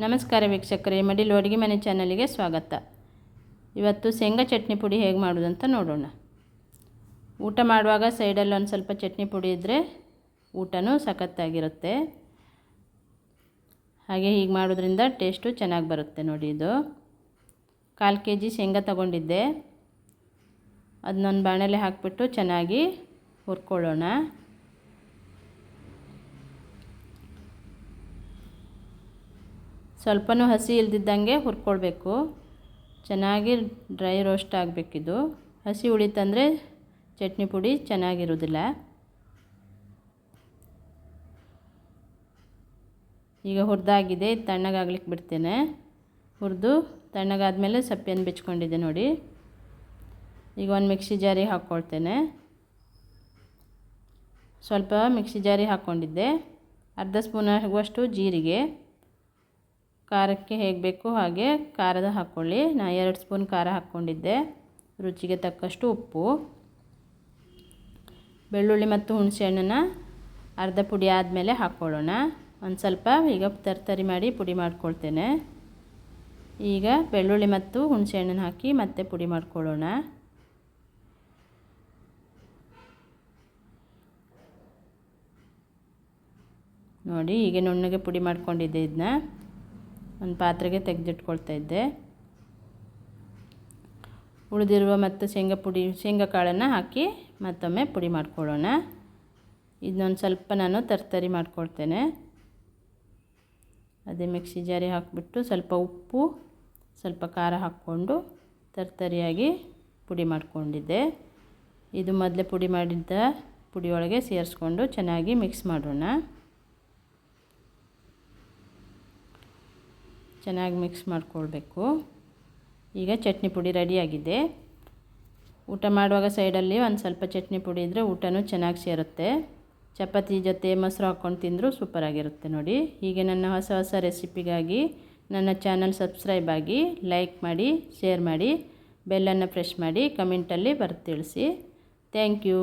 ನಮಸ್ಕಾರ ವೀಕ್ಷಕರೇ, ಮಡಿಲು ಅಡುಗೆ ಮನೆ ಚಾನಲಿಗೆ ಸ್ವಾಗತ. ಇವತ್ತು ಶೇಂಗಾ ಚಟ್ನಿ ಪುಡಿ ಹೇಗೆ ಮಾಡೋದು ಅಂತ ನೋಡೋಣ. ಊಟ ಮಾಡುವಾಗ ಸೈಡಲ್ಲಿ ಒಂದು ಸ್ವಲ್ಪ ಚಟ್ನಿ ಪುಡಿ ಇದ್ದರೆ ಊಟನೂ ಸಖತ್ತಾಗಿರುತ್ತೆ. ಹಾಗೆ ಹೀಗೆ ಮಾಡೋದ್ರಿಂದ ಟೇಸ್ಟು ಚೆನ್ನಾಗಿ ಬರುತ್ತೆ ನೋಡಿ ಇದು. ಕಾಲು ಕೆ ಜಿ ಶೇಂಗಾ ತಗೊಂಡಿದ್ದೆ. ಅದನ್ನೊಂದು ಬಾಣಲೆ ಹಾಕಿಬಿಟ್ಟು ಚೆನ್ನಾಗಿ ಹುರ್ಕೊಳ್ಳೋಣ. ಸ್ವಲ್ಪನೂ ಹಸಿ ಇಲ್ದಿದ್ದಂಗೆ ಹುರ್ಕೊಳ್ಬೇಕು. ಚೆನ್ನಾಗಿ ಡ್ರೈ ರೋಸ್ಟ್ ಆಗಬೇಕಿದು. ಹಸಿ ಉಳಿತಂದರೆ ಚಟ್ನಿ ಪುಡಿ ಚೆನ್ನಾಗಿರೋದಿಲ್ಲ. ಈಗ ಹುರಿದಾಗಿದೆ ತಣ್ಣಗಾಗ್ಲಿಕ್ಕೆ ಬಿಡ್ತೇನೆ. ಹುರಿದು ತಣ್ಣಗಾದಮೇಲೆ ಸಪ್ಪೆಯನ್ನು ಬಿಚ್ಕೊಂಡಿದ್ದೆ ನೋಡಿ. ಈಗ ಒಂದು ಮಿಕ್ಸಿ ಜಾರಿ ಹಾಕ್ಕೊಳ್ತೇನೆ ಸ್ವಲ್ಪ ಮಿಕ್ಸಿ ಜಾರಿ ಹಾಕ್ಕೊಂಡಿದ್ದೆ ಅರ್ಧ ಸ್ಪೂನ್ ಆಗುವಷ್ಟು ಜೀರಿಗೆ. ಖಾರಕ್ಕೆ ಹೇಗೆ ಬೇಕು ಹಾಗೆ ಖಾರದ ಹಾಕ್ಕೊಳ್ಳಿ. ನಾನು ಎರಡು ಸ್ಪೂನ್ ಖಾರ ಹಾಕ್ಕೊಂಡಿದ್ದೆ. ರುಚಿಗೆ ತಕ್ಕಷ್ಟು ಉಪ್ಪು. ಬೆಳ್ಳುಳ್ಳಿ ಮತ್ತು ಹುಣಸೆ ಹಣ್ಣನ್ನು ಅರ್ಧ ಪುಡಿ ಆದಮೇಲೆ ಹಾಕ್ಕೊಳ್ಳೋಣ. ಒಂದು ಸ್ವಲ್ಪ ಈಗ ತರ್ತರಿ ಮಾಡಿ ಪುಡಿ ಮಾಡ್ಕೊಳ್ತೇನೆ. ಈಗ ಬೆಳ್ಳುಳ್ಳಿ ಮತ್ತು ಹುಣಸೆ ಹಣ್ಣನ್ನು ಹಾಕಿ ಮತ್ತೆ ಪುಡಿ ಮಾಡ್ಕೊಳ್ಳೋಣ. ನೋಡಿ, ಈಗ ನುಣ್ಣಗೆ ಪುಡಿ ಮಾಡ್ಕೊಂಡಿದ್ದೆ ಇದನ್ನ ಒಂದು ಪಾತ್ರೆಗೆ ತೆಗೆದಿಟ್ಕೊಳ್ತಾ ಇದ್ದೆ. ಉಳಿದಿರುವ ಮತ್ತು ಶೇಂಗಾ ಪುಡಿ, ಶೇಂಗಾ ಕಾಳನ್ನು ಹಾಕಿ ಮತ್ತೊಮ್ಮೆ ಪುಡಿ ಮಾಡ್ಕೊಳ್ಳೋಣ. ಇದನ್ನೊಂದು ಸ್ವಲ್ಪ ನಾನು ತರ್ತರಿ ಮಾಡ್ಕೊಳ್ತೇನೆ. ಅದೇ ಮಿಕ್ಸಿ ಜಾರಿ ಹಾಕಿಬಿಟ್ಟು ಸ್ವಲ್ಪ ಉಪ್ಪು, ಸ್ವಲ್ಪ ಖಾರ ಹಾಕ್ಕೊಂಡು ತರ್ತರಿಯಾಗಿ ಪುಡಿ ಮಾಡಿಕೊಂಡಿದ್ದೆ. ಇದು ಮೊದಲೇ ಪುಡಿ ಮಾಡಿದ್ದ ಪುಡಿಯೊಳಗೆ ಸೇರಿಸ್ಕೊಂಡು ಚೆನ್ನಾಗಿ ಮಿಕ್ಸ್ ಮಾಡೋಣ. ಚೆನ್ನಾಗಿ ಮಿಕ್ಸ್ ಮಾಡಿಕೊಳ್ಬೇಕು. ಈಗ ಚಟ್ನಿ ಪುಡಿ ರೆಡಿಯಾಗಿದೆ. ಊಟ ಮಾಡುವಾಗ ಸೈಡಲ್ಲಿ ಒಂದು ಸ್ವಲ್ಪ ಚಟ್ನಿ ಪುಡಿ ಇದ್ದರೆ ಊಟನೂ ಚೆನ್ನಾಗಿ ಸೇರುತ್ತೆ. ಚಪಾತಿ ಜೊತೆ ಮೊಸರು ಹಾಕ್ಕೊಂಡು ತಿಂದರೂ ಸೂಪರಾಗಿರುತ್ತೆ ನೋಡಿ. ಹೀಗೆ ನನ್ನ ಹೊಸ ಹೊಸ ರೆಸಿಪಿಗಾಗಿ ನನ್ನ ಚಾನಲ್ ಸಬ್ಸ್ಕ್ರೈಬ್ ಆಗಿ ಲೈಕ್ ಮಾಡಿ, ಶೇರ್ ಮಾಡಿ, ಬೆಲ್ಲನ್ನು ಪ್ರೆಶ್ ಮಾಡಿ ಕಮೆಂಟಲ್ಲಿ ಬರ್ತಿಳಿಸಿ ಥ್ಯಾಂಕ್ ಯು.